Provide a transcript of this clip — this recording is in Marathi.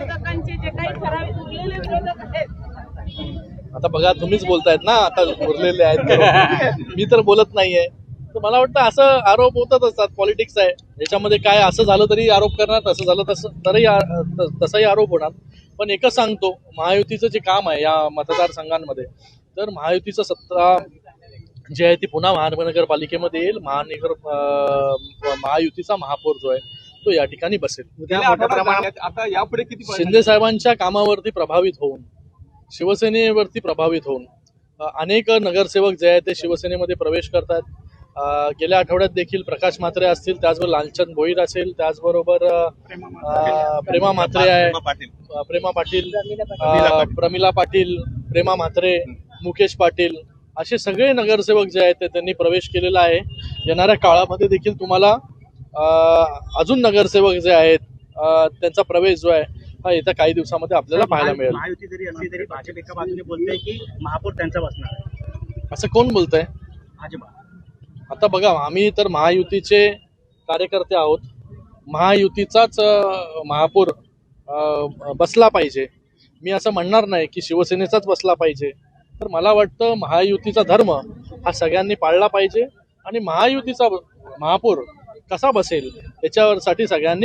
विरोधकांचे जे काही ठराविक उरलेले विरोधक आहेत. आता बघा तुम्हीच बोलतायत ना आता उरलेले आहेत मी तर बोलत नाहीये. तर मला वाटतं असं आरोप होतच असतात पॉलिटिक्स आहे. याच्यामध्ये काय असं झालं तरी आरोप करणार तसं झालं तसं तरी तसाही आरोप होणार. पण एकच सांगतो महायुतीचं जे काम आहे या मतदारसंघांमध्ये तर महायुतीचं सत्ता जी आहे ती पुन्हा महानगरपालिकेमध्ये येईल. महानगर महायुतीचा महापौर जो आहे तो या ठिकाणी बसेल? शिंदे साहेबांच्या कामावरती प्रभावित होऊन शिवसेनेवरती प्रभावित होऊन अनेक नगरसेवक जे आहेत ते शिवसेनेमध्ये प्रवेश करतात. गेल्या आठवड्यात देखील प्रकाश म्हात्रे असतील त्याचबरोबर लालचंद भोईर असेल त्याचबरोबर प्रेमा म्हात्रे आहे. प्रेमा पाटील. प्रमिला पाटील. प्रेमा म्हात्रे मुकेश पाटील असे सगळे नगरसेवक जे आहेत ते त्यांनी प्रवेश केलेला आहे. येणाऱ्या काळामध्ये देखील तुम्हाला अजून नगरसेवक जे आहेत त्यांचा प्रवेश जो आहे हा येत्या काही दिवसामध्ये आपल्याला पाहायला मिळेल. महायुती जरी असली तरी भाजप एका बाजूने की महापौर त्यांचा बसणार असं कोण बोलतंय? भाजप. आता बघा आम्ही तर महायुतीचे कार्यकर्ते आहोत. महायुतीचाच महापौर बसला पाहिजे. मी असं म्हणणार नाही की शिवसेनेचाच बसला पाहिजे. तर मला वाटतं महायुतीचा धर्म हा सगळ्यांनी पाळला पाहिजे आणि महायुतीचा महापौर कसा बसेल? याच्यावरसाठी सगळ्यांनी